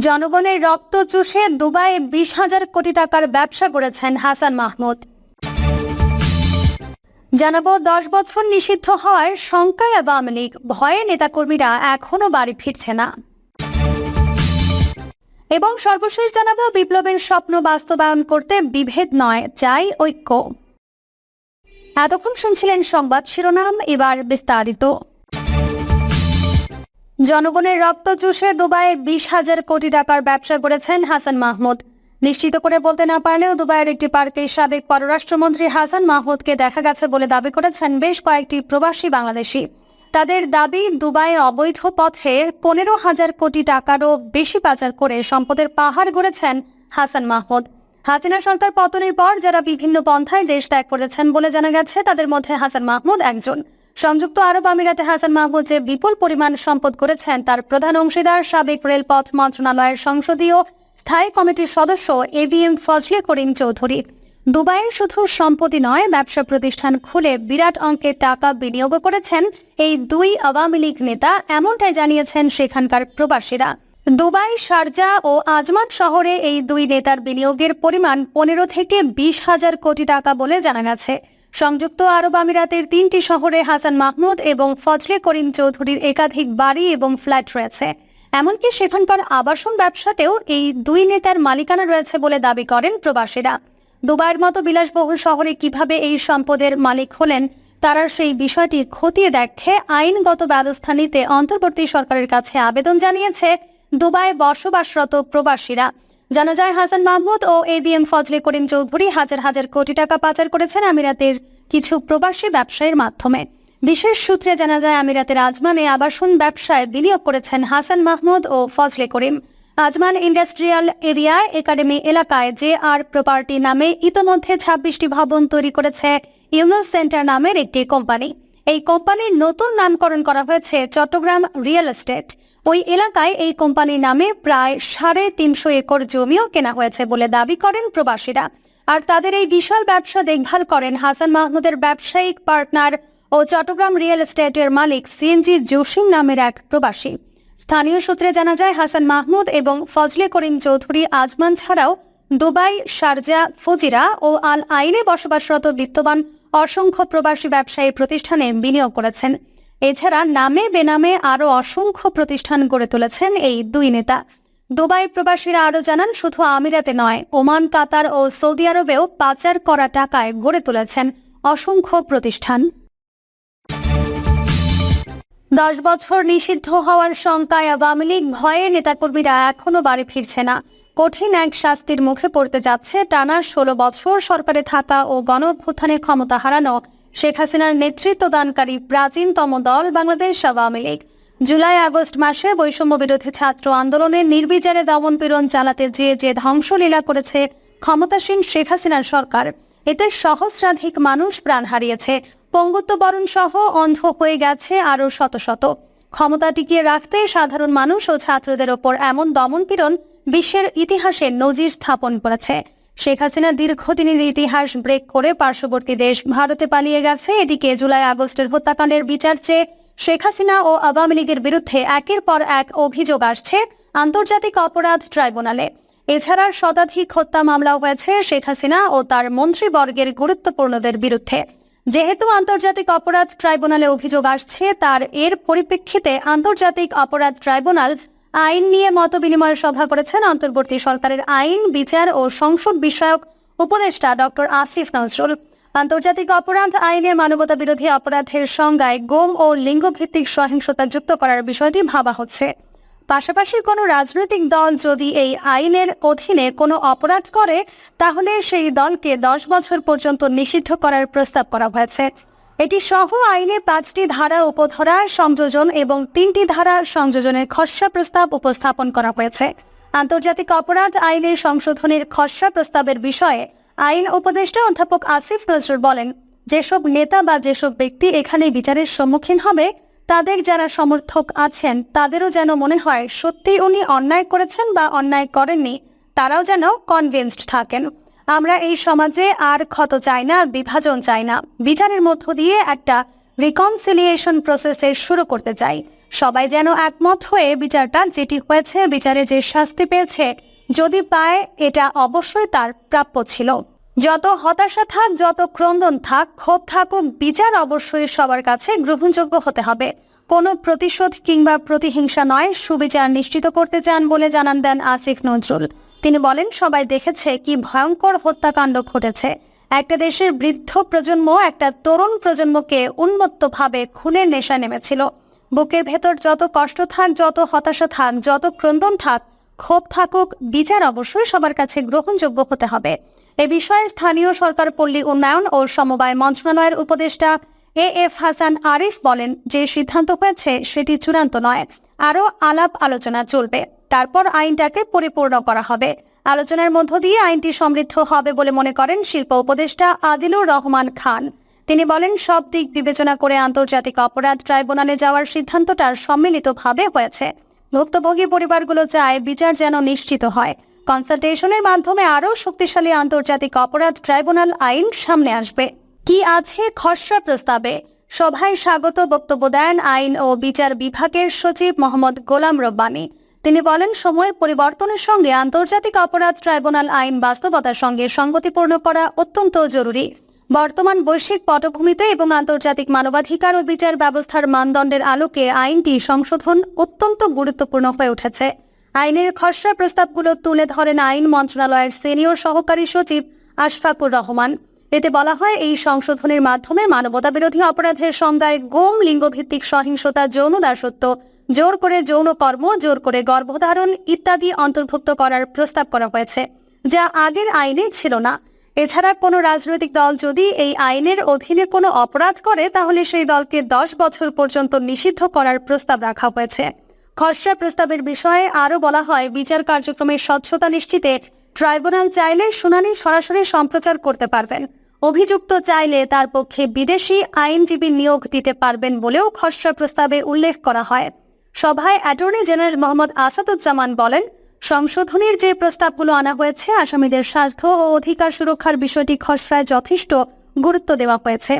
জনগণের রক্ত চুষে দুবাইয়ে বিশ হাজার কোটি টাকার ব্যবসা করেছেন হাসান মাহমুদ। জানাব, দশ বছর নিষিদ্ধ হওয়ার শঙ্কায় আওয়ামী লীগ। ভয়ে নেতাকর্মীরা এখনও বাড়ি ফিরছে না। এবং সর্বশেষ জানাব, বিপ্লবের স্বপ্ন বাস্তবায়ন করতে বিভেদ নয়, চাই ঐক্য। এতক্ষণ শুনছিলেন সংবাদ শিরোনাম, এবার বিস্তারিত। জনগণের রক্ত চুষে দুবাইয়ে বিশ হাজার কোটি টাকার ব্যবসা করেছেন হাসান মাহমুদ। নিশ্চিত করে বলতে না পারলেও দুবাইয়ের একটি পার্কে সাবেক পররাষ্ট্রমন্ত্রী হাসান মাহমুদকে দেখা গেছে বলে দাবি করেছেন বেশ কয়েকটি প্রবাসী বাংলাদেশি। তাদের দাবি, দুবাইয়ে অবৈধ পথে পনেরো হাজার কোটি টাকারও বেশি পাচার করে সম্পদের পাহাড় গড়েছেন হাসান মাহমুদ। হাসিনা সরকার পতনের পর যারা বিভিন্ন পন্থায় দেশ ত্যাগ করেছেন বলে জানা গেছে, তাদের মধ্যে হাসান মাহমুদ একজন। সংযুক্ত আরব আমিরাতে হাসান মাহমুদ যে বিপুল পরিমাণ সম্পদ করেছেন, তার প্রধান অংশীদার সাবেক রেলপথ মন্ত্রণালয়ের সংসদীয় স্থায়ী কমিটির সদস্য এবিএম ফজলে করিম চৌধুরী। দুবাইয়ের শুধু সম্পত্তি নয়, ব্যবসা প্রতিষ্ঠান খুলে বিরাট অঙ্কের টাকা বিনিয়োগ করেছেন এই দুই আওয়ামী লীগ নেতা, এমনটাই জানিয়েছেন সেখানকার প্রবাসীরা। দুবাই, শারজা ও আজমান শহরে এই দুই নেতার বিনিয়োগের পরিমাণ পনেরো থেকে বিশ হাজার কোটি টাকা বলে জানা গেছে। সংযুক্ত আরব আমিরাতের তিনটি শহরে হাসান মাহমুদ এবং ফজলে করিম চৌধুরীর একাধিক বাড়ি এবং ফ্ল্যাট রয়েছে। এমনকি সেখানকার আবাসন ব্যবসাতেও এই দুই নেতার মালিকানা রয়েছে বলে দাবি করেন প্রবাসীরা। দুবাইয়ের মতো বিলাসবহুল শহরে কীভাবে এই সম্পদের মালিক হলেন, তারা সেই বিষয়টি খতিয়ে দেখে আইনগত ব্যবস্থা নিতে অন্তর্বর্তী সরকারের কাছে আবেদন জানিয়েছে দুবাই বসবাসরত প্রবাসীরা। জানা যায় হাসান মাহমুদ ও এডিএম ফজলে করিম চৌধুরী হাজার হাজার কোটি টাকা পাচার করেছেন আমিরাতের কিছু প্রবাসী ব্যবসায়ীর মাধ্যমে। বিশেষ সূত্রে জানা যায়, আমিরাতের আজমানে আবাসন ব্যবসায় বিনিয়োগ করেছেন হাসান মাহমুদ ও ফজলে করিম। আজমান ইন্ডাস্ট্রিয়াল এরিয়ায় একাডেমি এলাকায় জে আর প্রপার্টি নামে ইতোমধ্যে ছাব্বিশটি ভবন তৈরি করেছে ইউনুস সেন্টার নামের একটি কোম্পানি। এই কোম্পানির নতুন নামকরণ করা হয়েছে চট্টগ্রাম রিয়েল এস্টেট। ওই এলাকায় এই কোম্পানির নামে প্রায় সাড়ে তিনশো একর জমিও কেনা হয়েছে বলে দাবি করেন প্রবাসীরা। আর তাদের এই বিশাল ব্যবসা দেখভাল করেন হাসান মাহমুদের ব্যবসায়িক পার্টনার ও চট্টগ্রাম রিয়েল এস্টেটের মালিক সিএনজি জসিম নামের এক প্রবাসী। স্থানীয় সূত্রে জানা যায়, হাসান মাহমুদ এবং ফজলে করিম চৌধুরী আজমান ছাড়াও দুবাই, শারজা, ফুজিরা ও আল আইনে বসবাসরত বিত্তবান অসংখ্য প্রবাসী ব্যবসায়ী প্রতিষ্ঠানে বিনিয়োগ করেছেন। এছাড়া নামে বেনামে আরও অসংখ্য প্রতিষ্ঠান গড়ে তুলেছেন এই দুই নেতা। দুবাই প্রবাসীরা আরও জানান, শুধু আমিরাতে নয়, ওমান, কাতার ও সৌদি আরবেও পাচার করা টাকায় গড়ে তুলেছেন অসংখ্য প্রতিষ্ঠান। দশ বছর নিষিদ্ধ হওয়ার শঙ্কায় আওয়ামী লীগ ভয়ে নেতাকর্মীরা এখনও বাড়ি ফিরছে না। কঠিন এক শাস্তির মুখে পড়তে যাচ্ছে টানা ষোলো বছর সরকারে থাকা ও গণ অভ্যুত্থানে ক্ষমতা হারানো শেখ হাসিনার নেতৃত্বদানকারী প্রাচীনতম দল বাংলাদেশ আওয়ামী লীগ। জুলাই আগস্ট মাসে বৈষম্য বিরোধী ছাত্র আন্দোলনে নির্বিচারে দমন পীড়ন চালাতে যে যে ধ্বংসলীলা করেছে ক্ষমতাসীন শেখ হাসিনার সরকার, এতে সহস্রাধিক মানুষ প্রাণ হারিয়েছে। পঙ্গুত্ব বরণ সহ অন্ধ হয়ে গেছে আরও শত শত। ক্ষমতা টিকিয়ে রাখতে সাধারণ মানুষ ও ছাত্রদের ওপর এমন দমনপীড়ন বিশ্বের ইতিহাসে নজির স্থাপন করেছে। শেখ হাসিনা দীর্ঘদিনের ইতিহাস ব্রেক করে পার্শ্ববর্তী দেশ ভারতে পালিয়ে গেছে। এদিকে জুলাই আগস্টের হত্যাকাণ্ডের বিচার চেয়ে শেখ হাসিনা ও আওয়ামী লীগের বিরুদ্ধে একের পর এক অভিযোগ আসছে আন্তর্জাতিক অপরাধ ট্রাইব্যুনালে। এছাড়া শতাধিক হত্যা মামলাও হয়েছে শেখ হাসিনা ও তার মন্ত্রীবর্গের গুরুত্বপূর্ণদের বিরুদ্ধে। যেহেতু আন্তর্জাতিক অপরাধ ট্রাইব্যুনালে অভিযোগ আসছে, তার এর পরিপ্রেক্ষিতে আন্তর্জাতিক অপরাধ ট্রাইব্যুনাল আইন নিয়ে মত বিনিময় সভা করেছেন অন্তর্বর্তী সরকারের আইন, বিচার ও সংসদ বিষয়ক উপদেষ্টা ডক্টর আসিফ নজরুল। আন্তর্জাতিক অপরাধ আইনে মানবতা বিরোধী অপরাধের সংজ্ঞায় গোম ও লিঙ্গভিত্তিক সহিংসতা যুক্ত করার বিষয়টি ভাবা হচ্ছে। পাশাপাশি কোনো রাজনৈতিক দল যদি এই আইনের অধীনে কোনো অপরাধ করে, তাহলে সেই দলকে দশ বছর পর্যন্ত নিষিদ্ধ করার প্রস্তাব করা হয়েছে। এটি সহ আইনে পাঁচটি ধারা উপধারা, সংযোজন এবং তিনটি ধারা সংযোজনের খসড়া প্রস্তাব উপস্থাপন করা হয়েছে। আন্তর্জাতিক অপরাধ আইনের সংশোধনের খসড়া প্রস্তাবের বিষয়ে আইন উপদেষ্টা অধ্যাপক আসিফ নজরুল বলেন, যেসব নেতা বা যেসব ব্যক্তি এখানে বিচারের সম্মুখীন হবে, তাদের যারা সমর্থক আছেন, তাদেরও যেন মনে হয় সত্যি উনি অন্যায় করেছেন বা অন্যায় করেননি, তারাও যেন কনভিন্সড থাকেন। আমরা এই সমাজে আর ক্ষত চাই না, বিভাজন চাই না। বিচারের মধ্য দিয়ে একটা রিকনসিলিয়েশন প্রসেসের শুরু করতে চাই। সবাই যেন একমত হয়ে বিচারটা যেটি হয়েছে, বিচারে যে শাস্তি পেয়েছে, যদি পায়, এটা অবশ্যই তার প্রাপ্য ছিল। যত হতাশা থাক, যত ক্রন্দন থাক, ক্ষোভ থাকুক, বিচার অবশ্যই সবার কাছে গ্রহণযোগ্য হতে হবে। কোনো প্রতিশোধ কিংবা প্রতিহিংসা নয়, সুবিচার নিশ্চিত করতে চান বলে জানান দেন আসিফ নজরুল। তিনি বলেন, সবাই দেখেছে কি ভয়ঙ্কর হত্যাকাণ্ড ঘটেছে। একটা দেশের বৃদ্ধ প্রজন্ম একটা তরুণ প্রজন্মকে উন্মত্তভাবে খুনের নেশা নেমেছিল। বুকের ভেতর যত কষ্ট থাক, যত হতাশা থাক, যত ক্রন্দন থাক, ক্ষোভ থাকুক, বিচার অবশ্যই সবার কাছে গ্রহণযোগ্য হতে হবে। এ বিষয়ে স্থানীয় সরকার পল্লী উন্নয়ন ও সমবায় মন্ত্রণালয়ের উপদেষ্টা এ এফ হাসান আরিফ বলেন, যে সিদ্ধান্ত হয়েছে সেটি চূড়ান্ত নয়। আরও আলাপ আলোচনা চলবে। তারপর আইনটাকে পরিপূর্ণ করা হবে। আলোচনার মধ্য দিয়ে আইনটি সমৃদ্ধ হবে বলে মনে করেন শিল্প উপদেষ্টা আদিলুর রহমান খান। তিনি বলেন, সব দিক বিবেচনা করে আন্তর্জাতিক অপরাধ ট্রাইব্যুনালে যাওয়ার সিদ্ধান্তটা সম্মিলিতভাবে হয়েছে। ভুক্তভোগী পরিবারগুলো চায় বিচার যেন নিশ্চিত হয়। কনসালটেশনের মাধ্যমে আরও শক্তিশালী আন্তর্জাতিক অপরাধ ট্রাইব্যুনাল আইন সামনে আসবে। কি আছে খসড়া প্রস্তাবে? সভায় স্বাগত বক্তব্য দেন আইন ও বিচার বিভাগের সচিব মোহাম্মদ গোলাম রব্বানী। তিনি বলেন, সময়ের পরিবর্তনের সঙ্গে আন্তর্জাতিক অপরাধ ট্রাইব্যুনাল আইন বাস্তবতার সঙ্গে সঙ্গতিপূর্ণ করা অত্যন্ত জরুরি। বর্তমান বৈশ্বিক পটভূমিতে এবং আন্তর্জাতিক মানবাধিকার ও বিচার ব্যবস্থার মানদণ্ডের আলোকে আইনটি সংশোধন অত্যন্ত গুরুত্বপূর্ণ হয়ে উঠেছে। আইনের খসড়া প্রস্তাবগুলো তুলে ধরেন আইন মন্ত্রণালয়ের সিনিয়র সহকারী সচিব আশফাকুর রহমান। এতে বলা হয়, এই সংশোধনের মাধ্যমে মানবতা বিরোধী অপরাধের সংজ্ঞায় গোম, লিঙ্গভিত্তিক সহিংসতা, যৌন দাসত্ব, জোর করে যৌন কর্ম, জোর করে গর্ভধারণ ইত্যাদি অন্তর্ভুক্ত করার প্রস্তাব করা হয়েছে, যা আগের আইনে ছিল না। এছাড়া কোনো রাজনৈতিক দল যদি এই আইনের অধীনে কোনো অপরাধ করে, তাহলে সেই দলকে দশ বছর পর্যন্ত নিষিদ্ধ করার প্রস্তাব রাখা হয়েছে। খসড়া প্রস্তাবের বিষয়ে আরও বলা হয়, বিচার কার্যক্রমের স্বচ্ছতা নিশ্চিতে ট্রাইব্যুনাল চাইলে শুনানি সরাসরি সম্প্রচার করতে পারবেন। অভিযুক্ত চাইলে তার পক্ষে বিদেশি আইনজীবী নিয়োগ দিতে পারবেন বলেও খসড়া প্রস্তাবে উল্লেখ করা হয়। সভায় অ্যাটর্নি জেনারেল মোহাম্মদ আসাদুজ্জামান বলেন, সংশোধনীর যে প্রস্তাবগুলো আনা হয়েছে আসামিদের স্বার্থ ও অধিকার সুরক্ষার বিষয়টি খসড়ায় যথেষ্ট গুরুত্ব দেওয়া হয়েছে।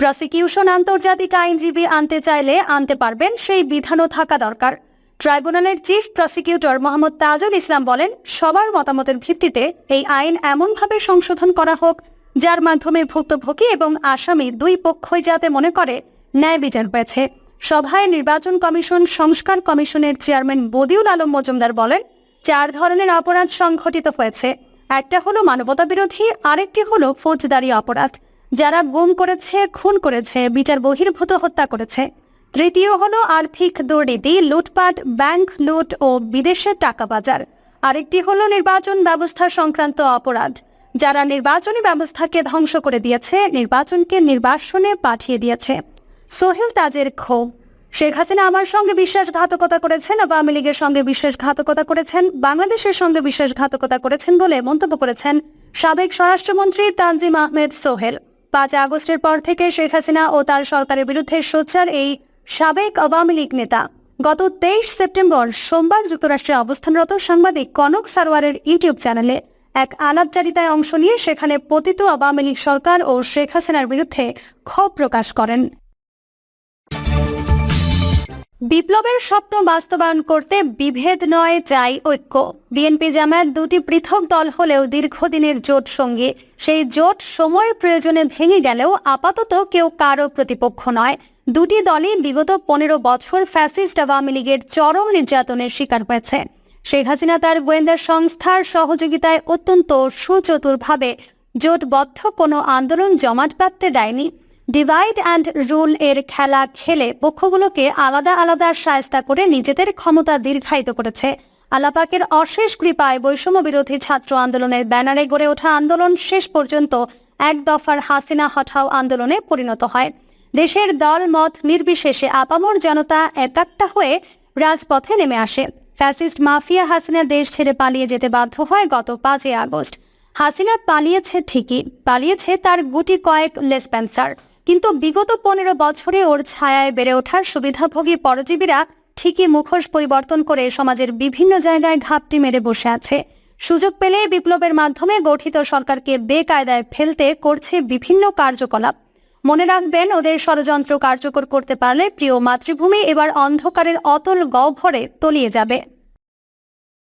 প্রসিকিউশন আন্তর্জাতিক আইনজীবী আনতে চাইলে আনতে পারবেন, সেই বিধানও থাকা দরকার। ট্রাইব্যুনালের চিফ প্রসিকিউটর মোহাম্মদ তাজুল ইসলাম বলেন, সবার মতামতের ভিত্তিতে এই আইন এমনভাবে সংশোধন করা হোক যার মাধ্যমে ভুক্তভোগী এবং আসামি দুই পক্ষই যাতে মনে করে, ন্যায় বিচার পেয়েছে সভায় নির্বাচন কমিশন সংস্কার কমিশনের চেয়ারম্যান বদিউল আলম মজুমদার বলেন, চার ধরনের অপরাধ সংঘটিত হয়েছে। একটা হলো মানবতা বিরোধী, আরেকটি হলো ফৌজদারি অপরাধ। যারা গুম করেছে, খুন করেছে, বিচার বহির্ভূত হত্যা করেছে। তৃতীয় হলো আর্থিক দুর্নীতি, লুটপাট, ব্যাংক লুট ও বিদেশের টাকা বাজার। আরেকটি হলো নির্বাচন ব্যবস্থা সংক্রান্ত অপরাধ। যারা নির্বাচনী ব্যবস্থাকে ধ্বংস করে দিয়েছে, নির্বাচনকে নির্বাসনে পাঠিয়ে দিয়েছে। সোহেল তাজের ক্ষোভ শেখ হাসিনা আমার সঙ্গে বিশ্বাসঘাতকতা করেছেন, আওয়ামী লীগের সঙ্গে বিশ্বাসঘাতকতা করেছেন, বাংলাদেশের সঙ্গে বিশ্বাসঘাতকতা করেছেন বলে মন্তব্য করেছেন সাবেক স্বরাষ্ট্রমন্ত্রী তানজিম আহমেদ সোহেল। পাঁচ আগস্টের পর থেকে শেখ হাসিনা ও তার সরকারের বিরুদ্ধে সোচ্চার এই সাবেক আওয়ামী লীগ নেতা। গত তেইশ সেপ্টেম্বর সোমবার যুক্তরাষ্ট্রে অবস্থানরত সাংবাদিক কনক সারোয়ারের ইউটিউব চ্যানেলে এক আলাপচারিতায় অংশ নিয়ে সেখানে পতিত আওয়ামী লীগ সরকার ও শেখ হাসিনার বিরুদ্ধে ক্ষোভ প্রকাশ করেন। বিপ্লবের স্বপ্ন বাস্তবায়ন করতে বিভেদ নয়, চাই ঐক্য। বিএনপি জামায়াত দুটি পৃথক দল হলেও দীর্ঘদিনের জোট সঙ্গে। সেই জোট সময়ের প্রয়োজনে ভেঙে গেলেও আপাতত কেউ কারও প্রতিপক্ষ নয়। দুটি দলই বিগত পনেরো বছর ফ্যাসিস্ট আওয়ামী লীগের চরম নির্যাতনের শিকার হয়েছে। শেখ হাসিনা তার গোয়েন্দা সংস্থার সহযোগিতায় অত্যন্ত সুচতুরভাবে জোটবদ্ধ কোনো আন্দোলন জমাট বাঁধতে দেয়নি। ডিভাইড অ্যান্ড রুল এর খেলা খেলে পক্ষগুলোকে আলাদা আলাদা সায়স্তা করে নিজেদের ক্ষমতা দীর্ঘায়িত করেছে। আলাপাকের অশেষ কৃপায় বৈষম্য বিরোধী ছাত্র আন্দোলনের ব্যানারে গড়ে ওঠা আন্দোলন শেষ পর্যন্ত এক দফার হাসিনা হঠাও আন্দোলনে পরিণত হয়। দেশের দল মত নির্বিশেষে আপামর জনতা একাত্তা হয়ে রাজপথে নেমে আসে। ফ্যাসিস্ট মাফিয়া হাসিনা দেশ ছেড়ে পালিয়ে যেতে বাধ্য হয় গত পাঁচই আগস্ট। হাসিনা পালিয়েছে ঠিকই, পালিয়েছে তার গুটি কয়েক লেসপেন্সার। কিন্তু বিগত পনেরো বছরে ওর ছায়ায় বেড়ে ওঠার সুবিধাভোগী পরজীবীরা ঠিকই মুখোশ পরিবর্তন করে সমাজের বিভিন্ন জায়গায় ঘাপটি মেরে বসে আছে। সুযোগ পেলে বিপ্লবের মাধ্যমে গঠিত সরকারকে বেকায়দায় ফেলতে করছে বিভিন্ন কার্যকলাপ। মনে রাখবেন, ওদের ষড়যন্ত্র কার্যকর করতে পারলে প্রিয় মাতৃভূমি এবার অন্ধকারের অতল গহ্বরে তলিয়ে যাবে।